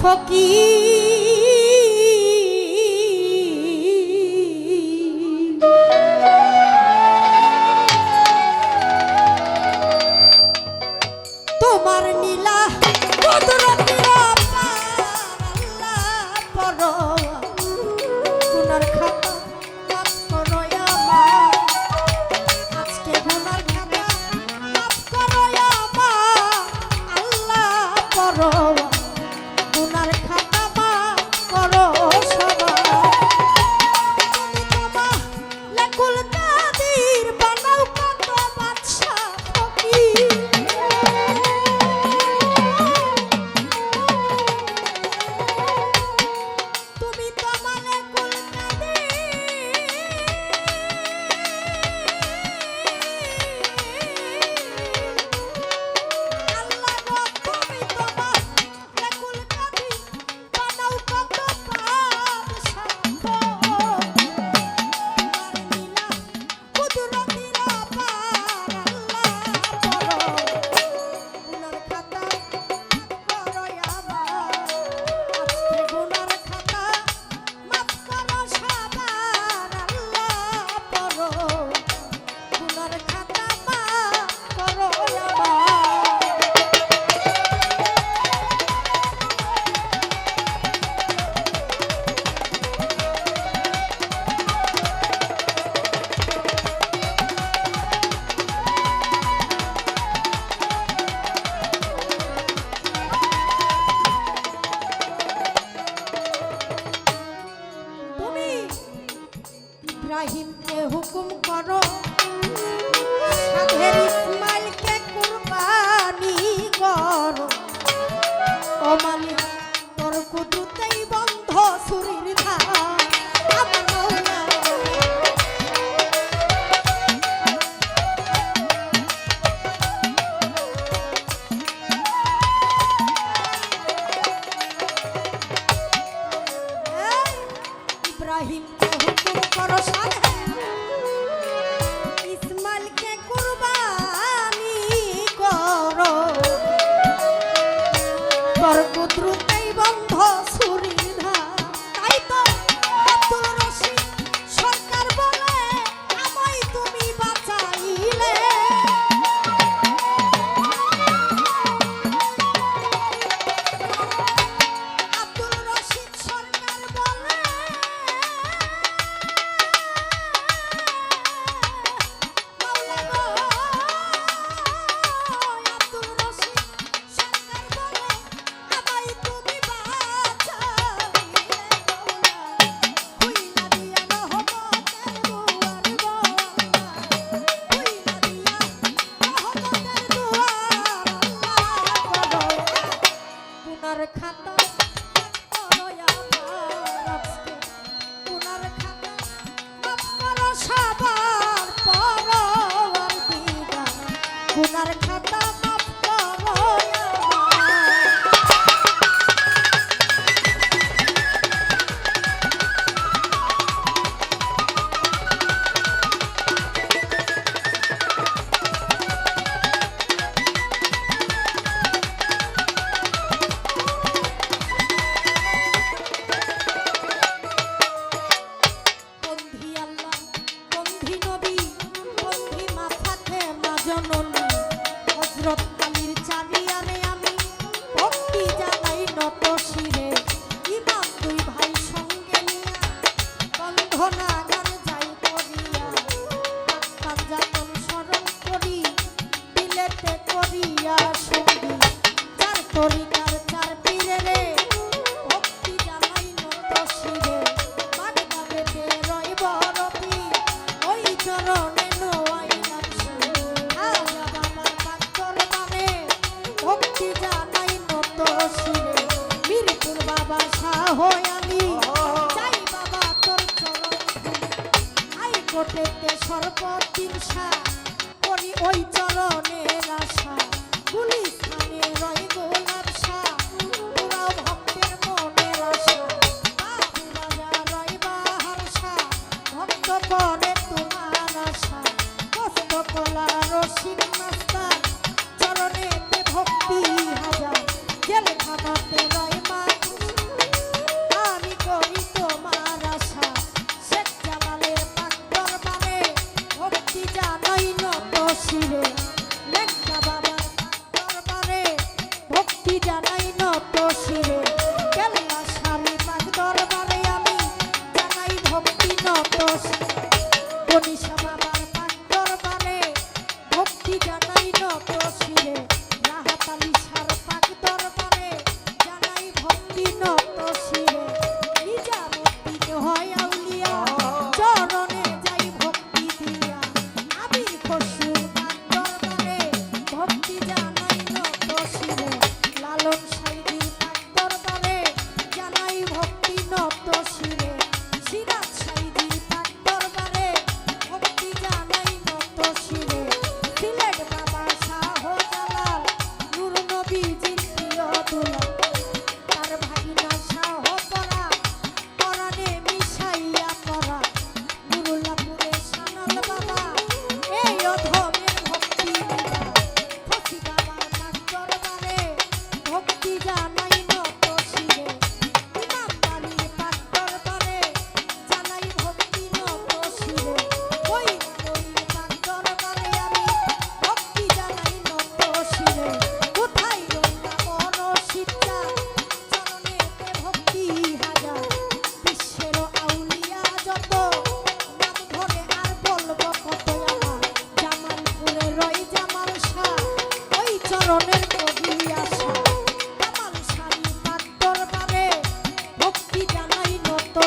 poquito морскому কথা যখন স্মরণ করি বিলেতে করিয়া সঙ্গী। তার তরিকার তার পীরে সর্বদিন সা তো ছিলে রাহাতালি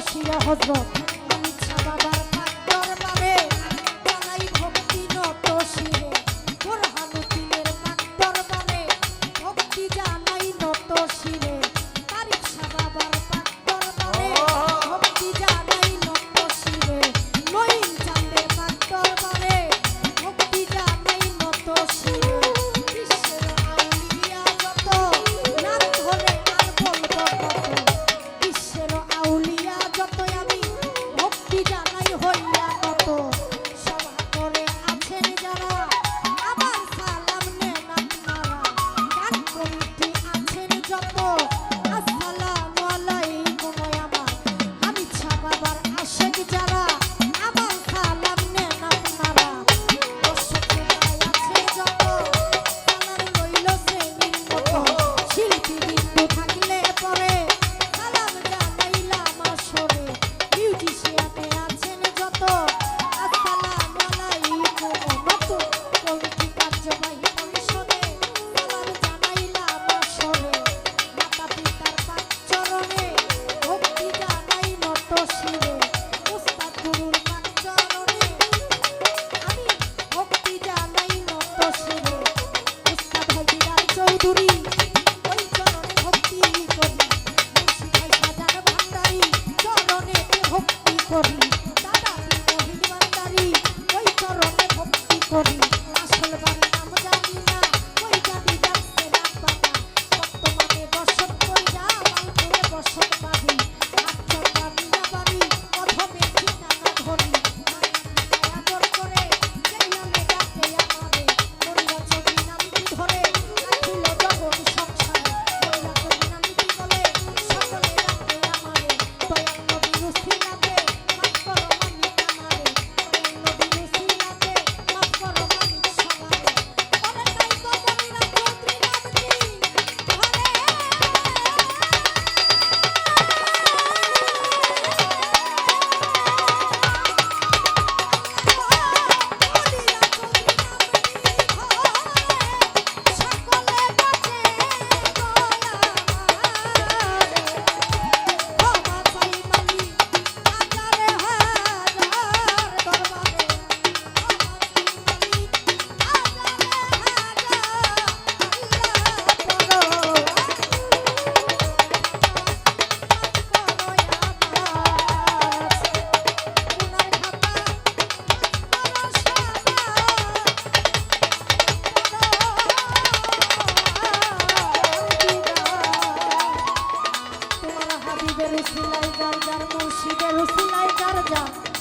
শিয়া হজরত body, I smell the body. সিলাই যার যার মুর্শিদের সিলাই যার যার।